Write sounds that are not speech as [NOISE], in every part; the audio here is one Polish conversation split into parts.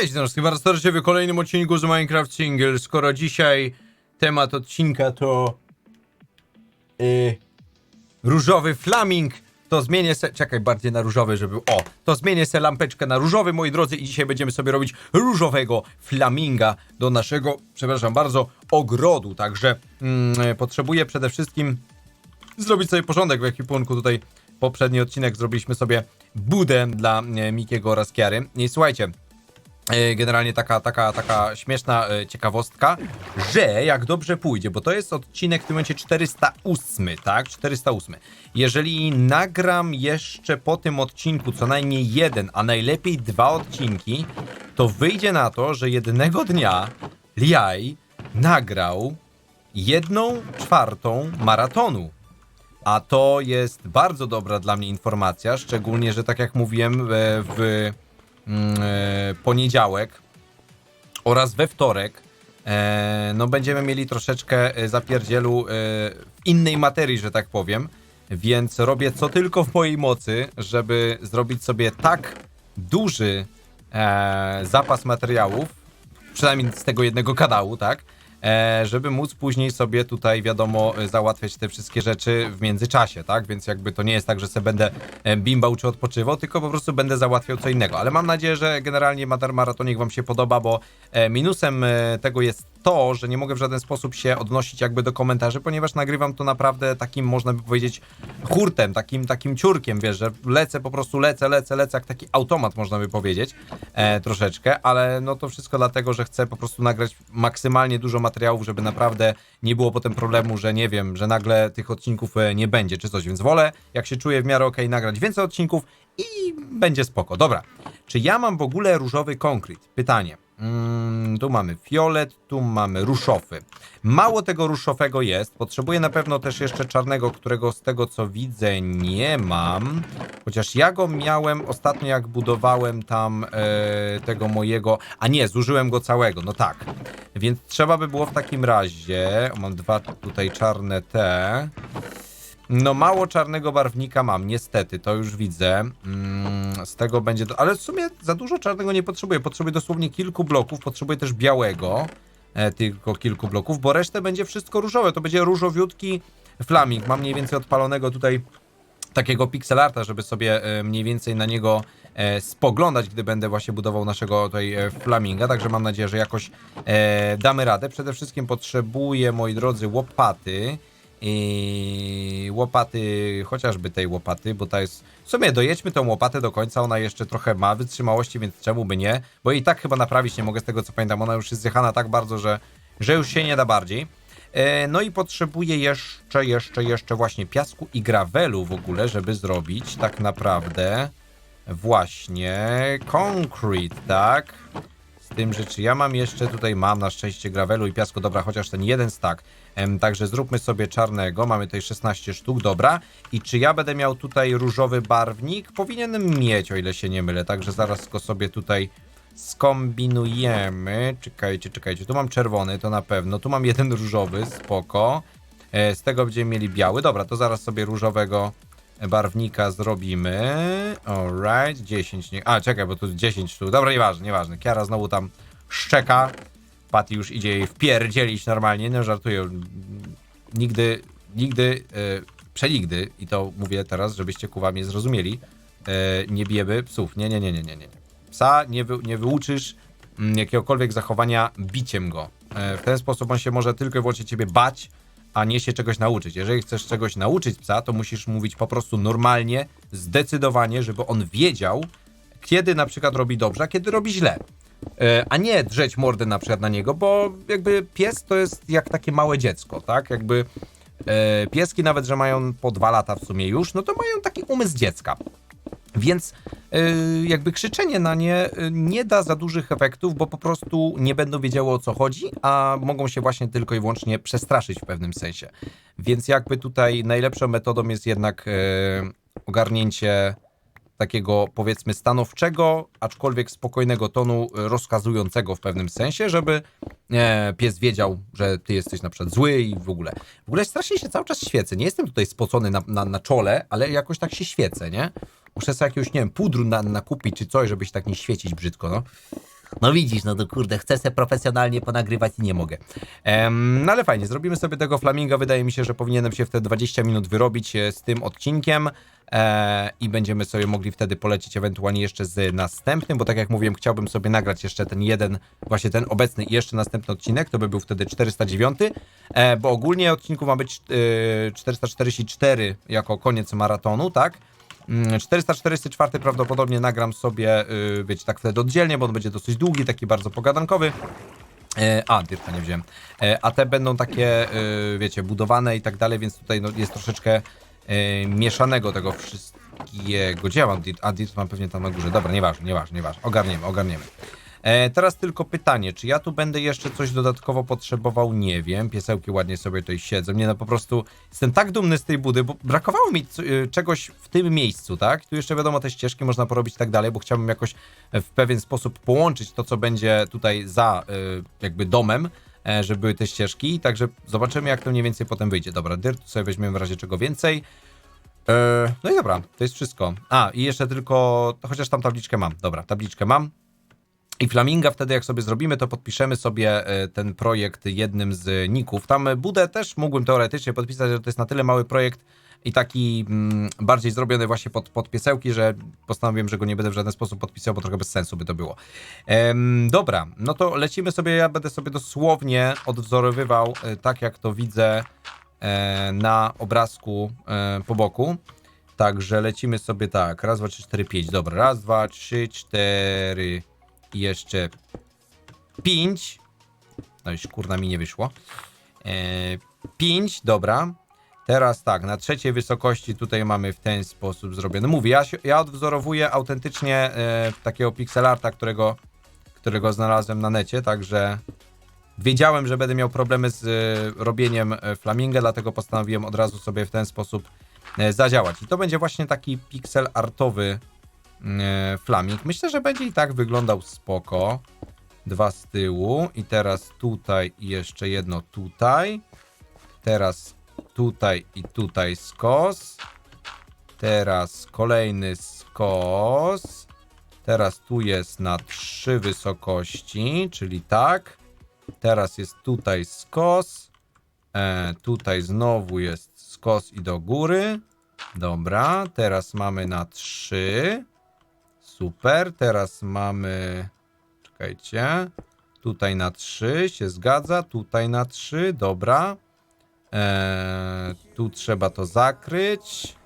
Cześć, no, chyba starcie w kolejnym odcinku z Minecraft Single. Skoro dzisiaj temat odcinka to yy, różowy flaming, to zmienię se... Czekaj, bardziej na różowy, żeby... O, to zmienię se lampeczkę na różowy, moi drodzy, i dzisiaj będziemy sobie robić różowego flaminga do naszego, przepraszam bardzo, ogrodu. Także mm, potrzebuję przede wszystkim zrobić sobie porządek w ekwipunku. Tutaj poprzedni odcinek zrobiliśmy sobie budę dla e, Mikiego oraz Kiary. I słuchajcie, generalnie taka, taka, taka śmieszna e, ciekawostka, że jak dobrze pójdzie, bo to jest odcinek w tym momencie 408, tak? 408. Jeżeli nagram jeszcze po tym odcinku co najmniej jeden, a najlepiej dwa odcinki, to wyjdzie na to, że jednego dnia Liaj nagrał jedną czwartą maratonu. A to jest bardzo dobra dla mnie informacja, szczególnie, że tak jak mówiłem e, w e, poniedziałek oraz we wtorek, e, no będziemy mieli troszeczkę e, zapierdzielu e, w innej materii, że tak powiem, więc robię co tylko w mojej mocy, żeby zrobić sobie tak duży e, zapas materiałów, przynajmniej z tego jednego kanału, tak? E, żeby móc później sobie tutaj, wiadomo, e, załatwiać te wszystkie rzeczy w międzyczasie, tak? Więc jakby to nie jest tak, że sobie będę e, bimbał czy odpoczywał, tylko po prostu będę załatwiał co innego. Ale mam nadzieję, że generalnie Maratonik wam się podoba, bo minusem tego jest to, że nie mogę w żaden sposób się odnosić jakby do komentarzy, ponieważ nagrywam to naprawdę takim, można by powiedzieć, hurtem, takim, takim ciurkiem, wiesz, że lecę, po prostu lecę, lecę, lecę, jak taki automat, można by powiedzieć, e, troszeczkę, ale no to wszystko dlatego, że chcę po prostu nagrać maksymalnie dużo materiałów, żeby naprawdę nie było potem problemu, że nie wiem, że nagle tych odcinków e, nie będzie, czy coś, więc wolę, jak się czuję w miarę okej, nagrać więcej odcinków i będzie spoko. Dobra, czy ja mam w ogóle różowy konkret? Pytanie. Mm, tu mamy fiolet, tu mamy ruszofy. Mało tego ruszowego jest. Potrzebuję na pewno też jeszcze czarnego, którego z tego co widzę nie mam. Chociaż ja go miałem ostatnio jak budowałem tam e, tego mojego... A nie, zużyłem go całego, no tak. Więc trzeba by było w takim razie... Mam dwa tutaj czarne te... No mało czarnego barwnika mam, niestety, to już widzę. Mm, z tego będzie... Do... Ale w sumie za dużo czarnego nie potrzebuję. Potrzebuję dosłownie kilku bloków, potrzebuję też białego. E, tylko kilku bloków, bo resztę będzie wszystko różowe. To będzie różowiutki flaming. Mam mniej więcej odpalonego tutaj takiego pixelarta, żeby sobie e, mniej więcej na niego e, spoglądać, gdy będę właśnie budował naszego tutaj e, flaminga, także mam nadzieję, że jakoś damy radę. Przede wszystkim potrzebuję, moi drodzy, łopaty i łopaty, chociażby tej łopaty, bo ta jest, w sumie dojedźmy tą łopatę do końca, ona jeszcze trochę ma wytrzymałości, więc czemu by nie, bo i tak chyba naprawić nie mogę z tego co pamiętam, ona już jest zjechana tak bardzo, że, że już się nie da bardziej. E, No i potrzebuję jeszcze, jeszcze, jeszcze właśnie piasku i gravelu w ogóle, żeby zrobić tak naprawdę właśnie concrete, tak? Z tym, że czy ja mam jeszcze tutaj, mam na szczęście gravelu i piasku, dobra, chociaż ten jeden stack. Także zróbmy sobie czarnego, mamy tutaj 16 sztuk, dobra. I czy ja będę miał tutaj różowy barwnik? Powinienem mieć, o ile się nie mylę, także zaraz go sobie tutaj skombinujemy. Czekajcie, czekajcie, tu mam czerwony, to na pewno, tu mam jeden różowy, spoko. E, z tego będziemy mieli biały, dobra, to zaraz sobie różowego barwnika zrobimy. Alright, 10. Nie... A, czekaj, bo tu 10 sztuk. Dobra, nieważne, nieważne. Kiara znowu tam szczeka. Patty już idzie jej wpierdzielić normalnie. No, żartuję. Nigdy, nigdy, e, przenigdy, i to mówię teraz, żebyście kuwa mnie zrozumieli, e, nie bijemy psów. Nie, nie, nie, nie, nie, nie. Psa nie, wy, nie wyuczysz mm, jakiegokolwiek zachowania biciem go. E, w ten sposób on się może tylko i wyłącznie ciebie bać, a nie się czegoś nauczyć. Jeżeli chcesz czegoś nauczyć psa, to musisz mówić po prostu normalnie, zdecydowanie, żeby on wiedział, kiedy na przykład robi dobrze, a kiedy robi źle. E, A nie drzeć mordę na przykład na niego, bo jakby pies to jest jak takie małe dziecko, tak? Jakby e, pieski nawet, że mają po dwa lata w sumie już, no to mają taki umysł dziecka. Więc y, jakby krzyczenie na nie y, nie da za dużych efektów, bo po prostu nie będą wiedziały o co chodzi, a mogą się właśnie tylko i wyłącznie przestraszyć w pewnym sensie. Więc jakby tutaj najlepszą metodą jest jednak y, ogarnięcie takiego powiedzmy stanowczego, aczkolwiek spokojnego tonu rozkazującego w pewnym sensie, żeby e, pies wiedział, że ty jesteś na przykład zły i w ogóle. W ogóle strasznie się cały czas świecę. Nie jestem tutaj spocony na, na, na czole, ale jakoś tak się świecę, nie? Muszę sobie jakiegoś, nie wiem, pudru na, nakupić czy coś, żeby się tak nie świecić brzydko, no. No widzisz, no to kurde, chcę se profesjonalnie ponagrywać i nie mogę. Em, no ale fajnie, zrobimy sobie tego flaminga. Wydaje mi się, że powinienem się w te 20 minut wyrobić e, z tym odcinkiem e, i będziemy sobie mogli wtedy polecieć ewentualnie jeszcze z następnym, bo tak jak mówiłem, chciałbym sobie nagrać jeszcze ten jeden, właśnie ten obecny i jeszcze następny odcinek, to by był wtedy 409, e, bo ogólnie odcinku ma być e, 444 jako koniec maratonu, tak? Mm, 444 prawdopodobnie nagram sobie, yy, wiecie, tak wtedy oddzielnie, bo on będzie dosyć długi, taki bardzo pogadankowy. E, a, dyrka nie wziąłem. E, a te będą takie, e, wiecie, budowane i tak dalej, więc tutaj no, jest troszeczkę e, mieszanego tego wszystkiego. Gdzie? A, dirt mam pewnie tam na górze. Dobra, nieważne, nieważne, nieważne. Ogarniemy, ogarniemy. E, teraz tylko pytanie, czy ja tu będę jeszcze coś dodatkowo potrzebował? Nie wiem. Piesełki ładnie sobie tutaj siedzą. Nie no, po prostu jestem tak dumny z tej budy, bo brakowało mi y, czegoś w tym miejscu, tak? Tu jeszcze wiadomo, te ścieżki można porobić i tak dalej, bo chciałbym jakoś w pewien sposób połączyć to, co będzie tutaj za y, jakby domem, e, żeby były te ścieżki. Także zobaczymy, jak to mniej więcej potem wyjdzie. Dobra, dirt sobie weźmiemy w razie czego więcej. E, No i dobra, to jest wszystko. A, i jeszcze tylko, chociaż tam tabliczkę mam. Dobra, tabliczkę mam. I Flaminga wtedy jak sobie zrobimy, to podpiszemy sobie e, ten projekt jednym z ników. Tam e, Budę też mógłbym teoretycznie podpisać, że to jest na tyle mały projekt i taki mm, bardziej zrobiony właśnie pod, pod piesełki, że postanowiłem, że go nie będę w żaden sposób podpisał, bo trochę bez sensu by to było. Em, dobra, no to lecimy sobie, ja będę sobie dosłownie odwzorowywał e, tak jak to widzę e, na obrazku e, po boku. Także lecimy sobie tak, raz, dwa, trzy, cztery, pięć, dobra, raz, dwa, trzy, cztery i jeszcze pięć. No już kurna mi nie wyszło. E, pięć, dobra. Teraz tak, na trzeciej wysokości tutaj mamy w ten sposób zrobione. Mówię, ja, ja odwzorowuję autentycznie e, takiego pixelarta, którego, którego znalazłem na necie, także wiedziałem, że będę miał problemy z e, robieniem e, flaminga, dlatego postanowiłem od razu sobie w ten sposób e, zadziałać. I to będzie właśnie taki pixel artowy e, flaming. Myślę, że będzie i tak wyglądał spoko. Dwa z tyłu i teraz tutaj i jeszcze jedno tutaj. Teraz tutaj i tutaj skos. Teraz kolejny skos. Teraz tu jest na trzy wysokości, czyli tak. Teraz jest tutaj skos. E, tutaj znowu jest skos i do góry. Dobra, teraz mamy na trzy. Super, teraz mamy. Czekajcie. Tutaj na 3 się zgadza, tutaj na 3, dobra. Eee, tu trzeba to zakryć.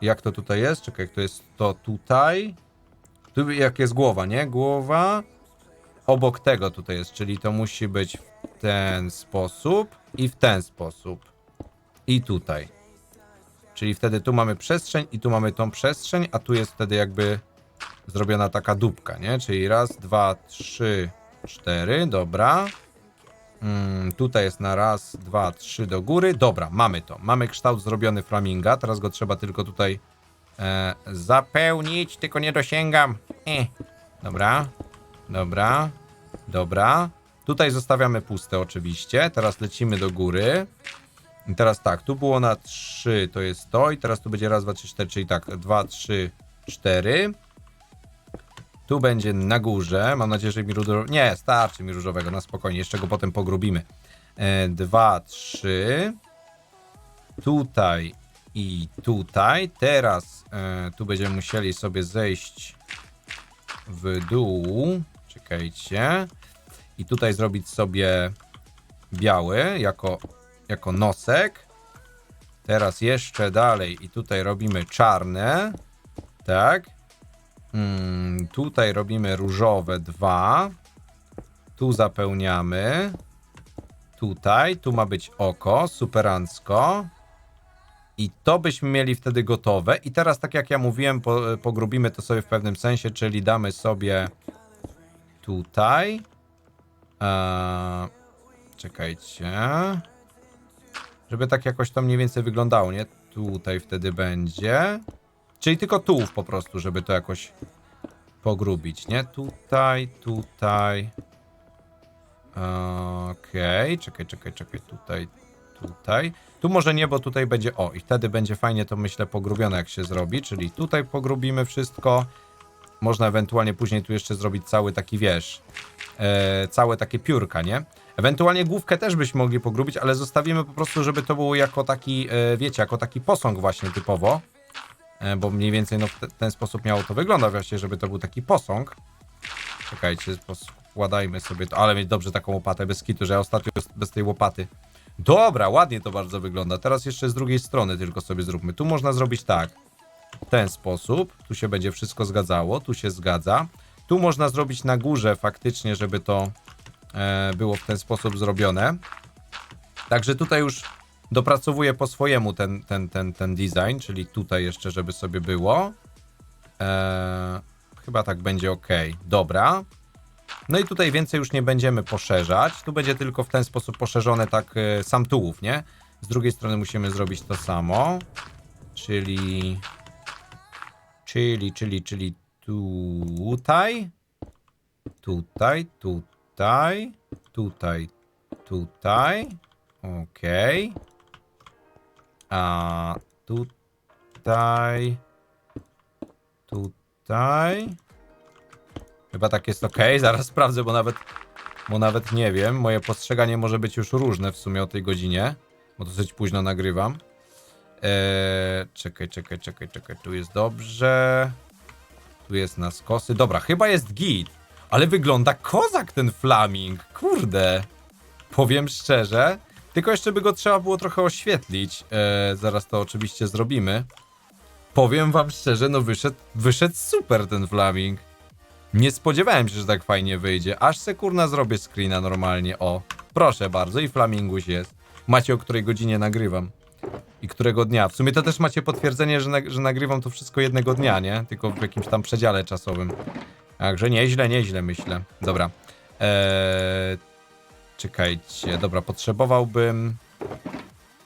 Jak to tutaj jest? Czekaj, to jest to tutaj. Tu jak jest głowa, nie? Głowa. Obok tego tutaj jest, czyli to musi być w ten sposób i w ten sposób. I tutaj. Czyli wtedy tu mamy przestrzeń i tu mamy tą przestrzeń, a tu jest wtedy jakby zrobiona taka dupka, nie? Czyli raz, dwa, trzy, cztery, dobra. Mm, tutaj jest na raz, dwa, trzy do góry. Dobra, mamy to. Mamy kształt zrobiony flaminga. Teraz go trzeba tylko tutaj e, zapełnić, tylko nie dosięgam. E. Dobra, dobra, dobra. Tutaj zostawiamy puste oczywiście. Teraz lecimy do góry. I teraz tak, tu było na 3, to jest to. I teraz tu będzie raz, dwa, trzy, cztery, czyli tak, dwa, trzy, cztery. Tu będzie na górze. Mam nadzieję, że mi różowego. Nie, starczy mi różowego, na spokojnie. Jeszcze go potem pogrubimy. E, dwa, trzy. Tutaj i tutaj. Teraz e, tu będziemy musieli sobie zejść w dół. Czekajcie. I tutaj zrobić sobie biały jako, jako nosek. Teraz jeszcze dalej i tutaj robimy czarne. Tak. Mm, tutaj robimy różowe dwa. Tu zapełniamy. Tutaj, tu ma być oko, superancko. I to byśmy mieli wtedy gotowe. I teraz, tak jak ja mówiłem, po, pogrubimy to sobie w pewnym sensie, czyli damy sobie tutaj. Eee, czekajcie. Żeby tak jakoś to mniej więcej wyglądało, nie? Tutaj wtedy będzie. Czyli tylko tułów po prostu, żeby to jakoś pogrubić, nie? Tutaj, tutaj. Okej, czekaj, czekaj, czekaj, tutaj, tutaj. Tu może nie, bo tutaj będzie, o, i wtedy będzie fajnie to, myślę, pogrubione, jak się zrobi, czyli tutaj pogrubimy wszystko można ewentualnie później tu jeszcze zrobić cały taki, wiesz, e, całe takie piórka, nie? Ewentualnie główkę też byśmy mogli pogrubić, ale zostawimy po prostu, żeby to było jako taki, e, wiecie, jako taki posąg właśnie typowo. E, bo mniej więcej no, w te, ten sposób miało to wyglądać właśnie, żeby to był taki posąg. Czekajcie, składajmy sobie to, ale mieć dobrze taką łopatę bez kitu, że ja ostatnio bez, bez tej łopaty. Dobra, ładnie to bardzo wygląda. Teraz jeszcze z drugiej strony tylko sobie zróbmy. Tu można zrobić tak. W ten sposób. Tu się będzie wszystko zgadzało. Tu się zgadza. Tu można zrobić na górze faktycznie, żeby to e, było w ten sposób zrobione. Także tutaj już dopracowuję po swojemu ten, ten, ten, ten design, czyli tutaj jeszcze, żeby sobie było. Eee, chyba tak będzie ok. Dobra. No i tutaj więcej już nie będziemy poszerzać. Tu będzie tylko w ten sposób poszerzone tak e, sam tułów, nie? Z drugiej strony musimy zrobić to samo. Czyli... Czyli, czyli, czyli tutaj. Tutaj, tutaj, tutaj, tutaj. Okej. A tutaj. Tutaj. Chyba tak jest ok. [LAUGHS] Zaraz sprawdzę, bo nawet, bo nawet nie wiem. Moje postrzeganie może być już różne w sumie o tej godzinie, bo dosyć późno nagrywam. Eee, czekaj, czekaj, czekaj, czekaj. Tu jest dobrze. Tu jest na skosy. Dobra, chyba jest git. Ale wygląda kozak ten flaming. Kurde. Powiem szczerze. Tylko jeszcze by go trzeba było trochę oświetlić. Eee, zaraz to oczywiście zrobimy. Powiem wam szczerze, no wyszedł, wyszedł super ten flaming. Nie spodziewałem się, że tak fajnie wyjdzie. Aż se kurna zrobię screena normalnie. O, proszę bardzo i flaminguś jest. Macie o której godzinie nagrywam. I którego dnia. W sumie to też macie potwierdzenie, że, że nagrywam to wszystko jednego dnia, nie? Tylko w jakimś tam przedziale czasowym. Także nieźle, nieźle myślę. Dobra. Eee, czekajcie, dobra, potrzebowałbym...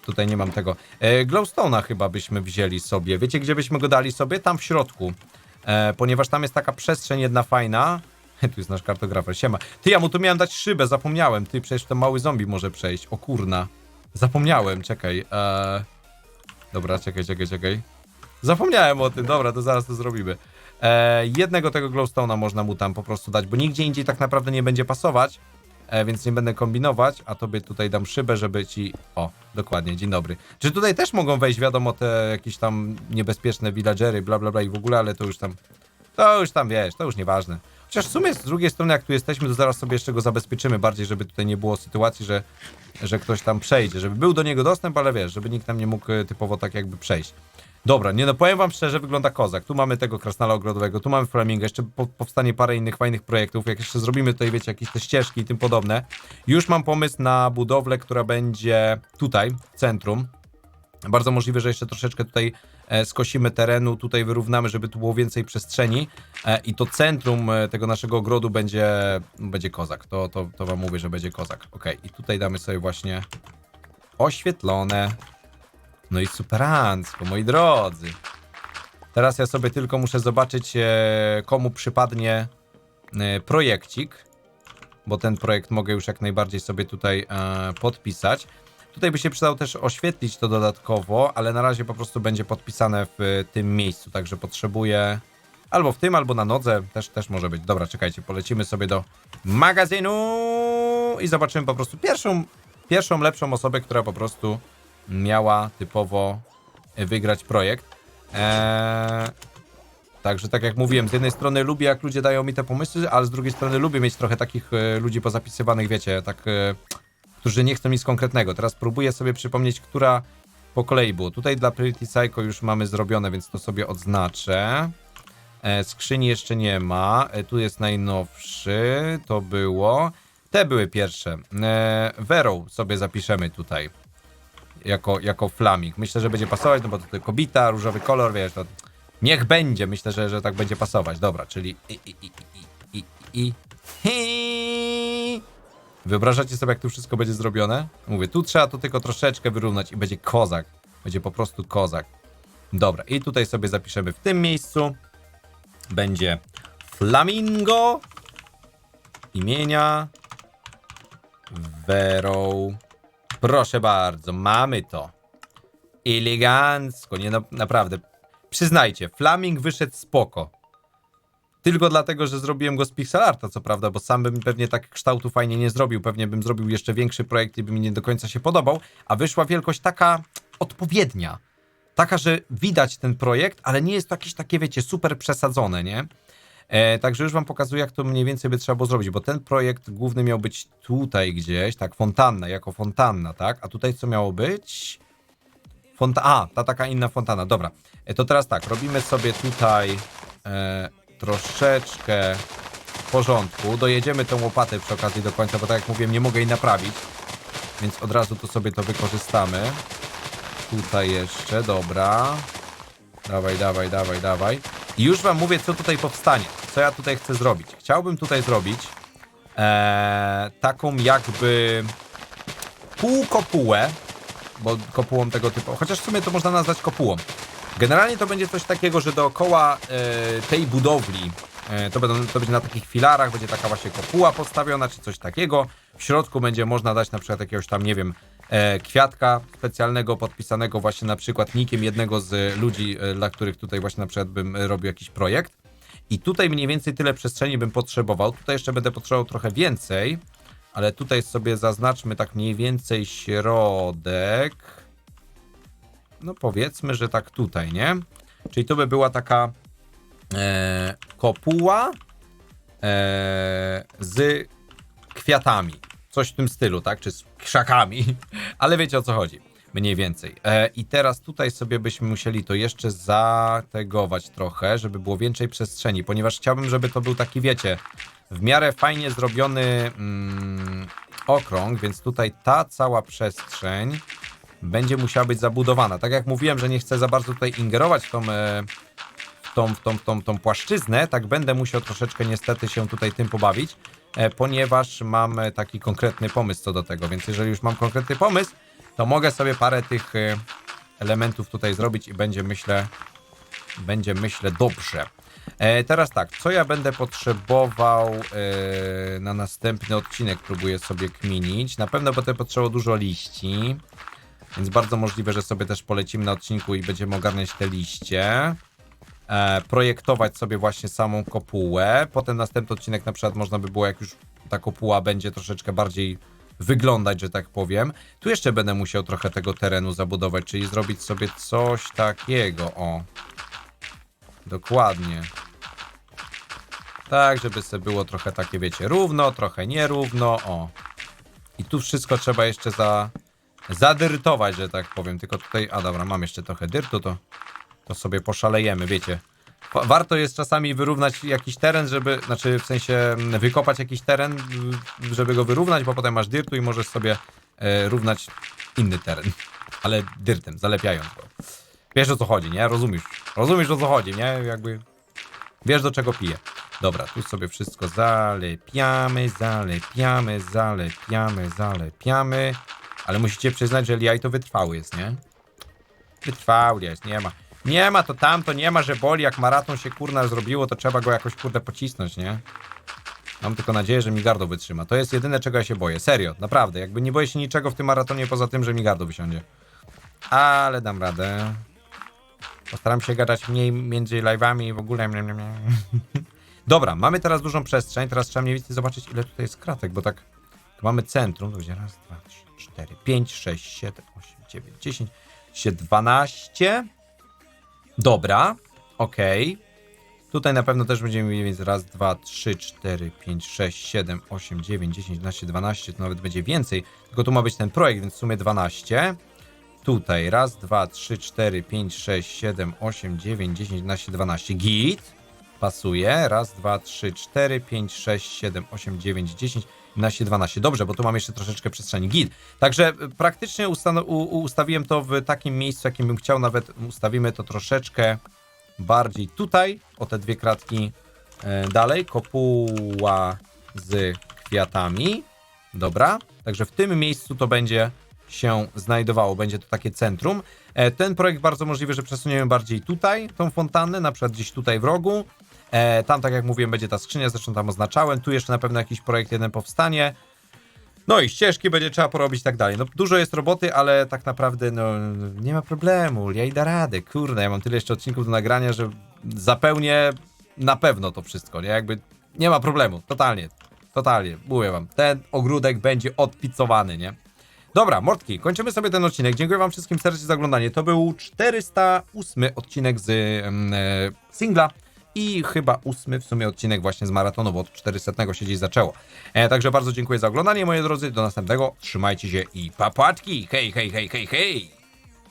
Tutaj nie mam tego. E, Glowstone'a chyba byśmy wzięli sobie. Wiecie, gdzie byśmy go dali sobie? Tam w środku. E, ponieważ tam jest taka przestrzeń jedna fajna. [LAUGHS] Tu jest nasz kartografer, siema. Ty, ja mu tu miałem dać szybę, zapomniałem. Ty, przecież ten mały zombie może przejść. O kurna. Zapomniałem, czekaj. E... Dobra, czekaj, czekaj, czekaj. Zapomniałem o tym, dobra, to zaraz to zrobimy. E, jednego tego glowstone'a można mu tam po prostu dać, bo nigdzie indziej tak naprawdę nie będzie pasować, więc nie będę kombinować, a tobie tutaj dam szybę, żeby ci... O, dokładnie, dzień dobry. Czy tutaj też mogą wejść, wiadomo, te jakieś tam niebezpieczne villagery, bla bla bla i w ogóle, ale to już tam... To już tam, wiesz, to już nieważne. Chociaż w sumie z drugiej strony, jak tu jesteśmy, to zaraz sobie jeszcze go zabezpieczymy bardziej, żeby tutaj nie było sytuacji, że, że ktoś tam przejdzie, żeby był do niego dostęp, ale wiesz, żeby nikt tam nie mógł e, typowo tak jakby przejść. Dobra, nie no powiem wam szczerze, wygląda kozak. Tu mamy tego krasnala ogrodowego, tu mamy flaminga, jeszcze po, powstanie parę innych fajnych projektów. Jak jeszcze zrobimy tutaj, wiecie, jakieś te ścieżki i tym podobne. Już mam pomysł na budowlę, która będzie tutaj, w centrum. Bardzo możliwe, że jeszcze troszeczkę tutaj e, skosimy terenu, tutaj wyrównamy, żeby tu było więcej przestrzeni e, i to centrum e, tego naszego ogrodu będzie, będzie kozak. To, to, to wam mówię, że będzie kozak. Ok, i tutaj damy sobie właśnie oświetlone. No i superancko, moi drodzy. Teraz ja sobie tylko muszę zobaczyć, e, komu przypadnie e, projekcik, bo ten projekt mogę już jak najbardziej sobie tutaj e, podpisać. Tutaj by się przydało też oświetlić to dodatkowo, ale na razie po prostu będzie podpisane w tym miejscu, także potrzebuję albo w tym, albo na nodze, też, też może być. Dobra, czekajcie, polecimy sobie do magazynu i zobaczymy po prostu pierwszą, pierwszą lepszą osobę, która po prostu miała typowo wygrać projekt. Eee, także tak jak mówiłem, z jednej strony lubię jak ludzie dają mi te pomysły, ale z drugiej strony lubię mieć trochę takich e, ludzi pozapisywanych, wiecie, tak, e, którzy nie chcą nic konkretnego. Teraz próbuję sobie przypomnieć, która po kolei było. Tutaj dla Pretty Psycho już mamy zrobione, więc to sobie odznaczę. E, skrzyni jeszcze nie ma. E, tu jest najnowszy, to było. Te były pierwsze. E, sobie zapiszemy tutaj jako, jako flaming. Myślę, że będzie pasować, no bo to kobita, różowy kolor, wiesz, to niech będzie. Myślę, że, że tak będzie pasować. Dobra, czyli i, i, i, i, i, i. Wyobrażacie sobie, jak tu wszystko będzie zrobione? Mówię, tu trzeba to tylko troszeczkę wyrównać i będzie kozak. Będzie po prostu kozak. Dobra, i tutaj sobie zapiszemy w tym miejscu. Będzie flamingo imienia Vero. Proszę bardzo, mamy to. Elegancko, nie no, naprawdę. Przyznajcie, Flaming wyszedł spoko. Tylko dlatego, że zrobiłem go z pixel arta, co prawda, bo sam bym pewnie tak kształtu fajnie nie zrobił. Pewnie bym zrobił jeszcze większy projekt i by mi nie do końca się podobał, a wyszła wielkość taka odpowiednia. Taka, że widać ten projekt, ale nie jest to jakieś takie, wiecie, super przesadzone, nie? E, także już wam pokazuję, jak to mniej więcej by trzeba było zrobić, bo ten projekt główny miał być tutaj gdzieś, tak, fontanna, jako fontanna, tak? A tutaj co miało być? Fonta A, ta taka inna fontana, dobra. E, to teraz tak, robimy sobie tutaj e, troszeczkę porządku. Dojedziemy tą łopatę przy okazji do końca, bo tak jak mówiłem, nie mogę jej naprawić, więc od razu tu sobie to wykorzystamy. Tutaj jeszcze, dobra. Dawaj, dawaj, dawaj, dawaj. I już wam mówię, co tutaj powstanie. Co ja tutaj chcę zrobić. Chciałbym tutaj zrobić e, taką jakby półkopułę, bo kopułą tego typu, chociaż w sumie to można nazwać kopułą. Generalnie to będzie coś takiego, że dookoła e, tej budowli, e, to, będą, to będzie na takich filarach, będzie taka właśnie kopuła postawiona, czy coś takiego. W środku będzie można dać na przykład jakiegoś tam, nie wiem, e, kwiatka specjalnego, podpisanego właśnie na przykład nikiem jednego z ludzi, e, dla których tutaj właśnie na przykład bym robił jakiś projekt. I tutaj mniej więcej tyle przestrzeni bym potrzebował. Tutaj jeszcze będę potrzebował trochę więcej, ale tutaj sobie zaznaczmy tak mniej więcej środek. No powiedzmy, że tak tutaj, nie? Czyli to by była taka e, kopuła e, z kwiatami. Coś w tym stylu, tak? Czy z krzakami. [LAUGHS] Ale wiecie o co chodzi. Mniej więcej. E, I teraz tutaj sobie byśmy musieli to jeszcze zategować trochę, żeby było więcej przestrzeni, ponieważ chciałbym, żeby to był taki, wiecie, w miarę fajnie zrobiony mm, okrąg, więc tutaj ta cała przestrzeń będzie musiała być zabudowana. Tak jak mówiłem, że nie chcę za bardzo tutaj ingerować w tą, e, w tą, w tą, w tą, tą płaszczyznę, tak będę musiał troszeczkę niestety się tutaj tym pobawić, e, ponieważ mam taki konkretny pomysł co do tego, więc jeżeli już mam konkretny pomysł, to mogę sobie parę tych e, elementów tutaj zrobić i będzie myślę, będzie myślę dobrze. E, teraz tak, co ja będę potrzebował e, na następny odcinek, próbuję sobie kminić. Na pewno będę potrzebował dużo liści, więc bardzo możliwe, że sobie też polecimy na odcinku i będziemy ogarniać te liście. E, projektować sobie właśnie samą kopułę. Potem następny odcinek na przykład można by było, jak już ta kopuła będzie troszeczkę bardziej wyglądać, że tak powiem. Tu jeszcze będę musiał trochę tego terenu zabudować, czyli zrobić sobie coś takiego, o. Dokładnie. Tak, żeby sobie było trochę takie, wiecie, równo, trochę nierówno, o. I tu wszystko trzeba jeszcze za, zadyrtować, że tak powiem. Tylko tutaj, a dobra, mam jeszcze trochę dyrtu, to, to sobie poszalejemy, wiecie. Wa- Warto jest czasami wyrównać jakiś teren, żeby, znaczy w sensie mm, wykopać jakiś teren, żeby go wyrównać, bo potem masz dyrtu i możesz sobie e, równać inny teren. [LAUGHS] Ale dyrtem, zalepiając go. Wiesz o co chodzi, nie? Rozumiesz. Rozumiesz o co chodzi, nie? Jakby wiesz do czego piję. Dobra, tu sobie wszystko zalepiamy, zalepiamy, zalepiamy, zalepiamy. Ale musicie przyznać, że jaj to wytrwały jest, nie? Wytrwały jest, nie ma. Nie ma to tamto, nie ma, że boli. Jak maraton się kurna zrobiło, to trzeba go jakoś kurde pocisnąć, nie? Mam tylko nadzieję, że mi gardło wytrzyma. To jest jedyne, czego ja się boję. Serio, naprawdę. Jakby nie boję się niczego w tym maratonie poza tym, że mi gardło wysiądzie. Ale dam radę. Postaram się gadać mniej między live'ami i w ogóle. [LAUGHS] Dobra, mamy teraz dużą przestrzeń. Teraz trzeba mniej więcej zobaczyć, ile tutaj jest kratek, bo tak mamy centrum. To będzie raz, dwa, trzy, cztery, pięć, sześć, siedem, osiem, dziewięć, dziesięć, się dwanaście. Dobra, okej. Tutaj na pewno też będziemy mieli więc raz, dwa, trzy, cztery, pięć, sześć, siedem, osiem, dziewięć, dziesięć, 11, 12, to nawet będzie więcej. Tylko tu ma być ten projekt, więc w sumie 12. Tutaj raz, dwa, trzy, cztery, pięć, sześć, siedem, osiem, dziewięć, dziesięć, 11, 12. Git. Pasuje. Raz, dwa, trzy, cztery, pięć, sześć, siedem, osiem, dziewięć, dziesięć, 11, 12. Dobrze, bo tu mam jeszcze troszeczkę przestrzeni. Git. Także y, praktycznie ustawiłem to w takim miejscu, jakim bym chciał. Nawet ustawimy to troszeczkę bardziej tutaj, o te dwie kratki e, dalej. Kopuła z kwiatami. Dobra. Także w tym miejscu to będzie się znajdowało. Będzie to takie centrum. E, ten projekt bardzo możliwe, że przesuniemy bardziej tutaj, tą fontannę, na przykład gdzieś tutaj w rogu. E, tam, tak jak mówiłem, będzie ta skrzynia, zresztą tam oznaczałem. Tu jeszcze na pewno jakiś projekt jeden powstanie. No i ścieżki będzie trzeba porobić i tak dalej. No dużo jest roboty, ale tak naprawdę no nie ma problemu. Ja i da radę. Kurde, ja mam tyle jeszcze odcinków do nagrania, że zapełnię na pewno to wszystko, nie? Jakby nie ma problemu, totalnie, totalnie, mówię wam, ten ogródek będzie odpicowany, nie? Dobra, mordki, kończymy sobie ten odcinek. Dziękuję wam wszystkim serdecznie za oglądanie. To był 408 odcinek z e, singla i chyba ósmy w sumie odcinek właśnie z maratonu, bo od 400 się dziś zaczęło. E, także bardzo dziękuję za oglądanie, moi drodzy. Do następnego. Trzymajcie się i papatki. Hej, hej, hej, hej, hej.